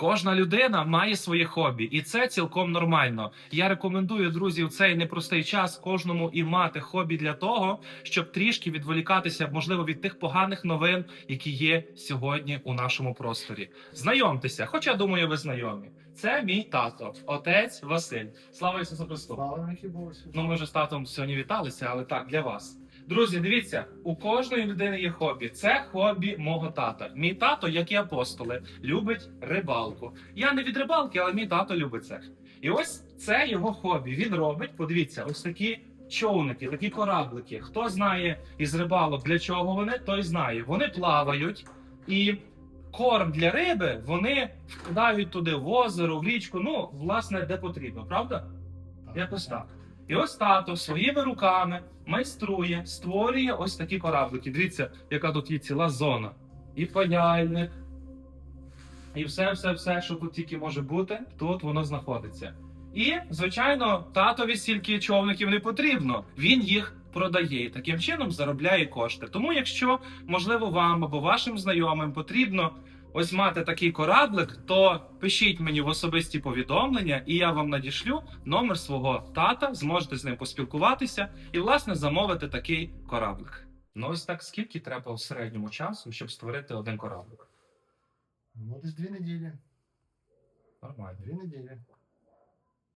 Кожна людина має своє хобі, і це цілком нормально. Я рекомендую друзі в цей непростий час кожному і мати хобі для того, щоб трішки відволікатися, можливо, від тих поганих новин, які є сьогодні у нашому просторі. Знайомтеся, хоча думаю, ви знайомі. Це мій тато, отець Василь. Слава Ісусу Христу! Ну, ми вже з татом сьогодні віталися, але так для вас. Друзі, дивіться, у кожної людини є хобі. Це хобі мого тата. Мій тато, як і апостоли, любить рибалку. Я не від рибалки, але мій тато любить це. І ось це його хобі. Він робить, подивіться, ось такі човники, такі кораблики. Хто знає із рибалок, для чого вони, той знає. Вони плавають і. Корм для риби вони вкидають туди в озеро, в річку, ну, власне, де потрібно, правда? Якось так. І ось тато своїми руками майструє, створює ось такі кораблики. Дивіться, яка тут є ціла зона. І паяльник, і все, все, все, що тут тільки може бути, тут воно знаходиться. І, звичайно, татові стільки човників не потрібно. Він їх продає і таким чином заробляє кошти. Тому, якщо можливо вам або вашим знайомим потрібно ось мати такий кораблик, то пишіть мені в особисті повідомлення, і я вам надішлю номер свого тата. Зможете з ним поспілкуватися і, власне, замовити такий кораблик. Ну, ось так скільки треба в середньому часу, щоб створити один кораблик? Ну, десь дві неділі. Нормально. Дві неділі.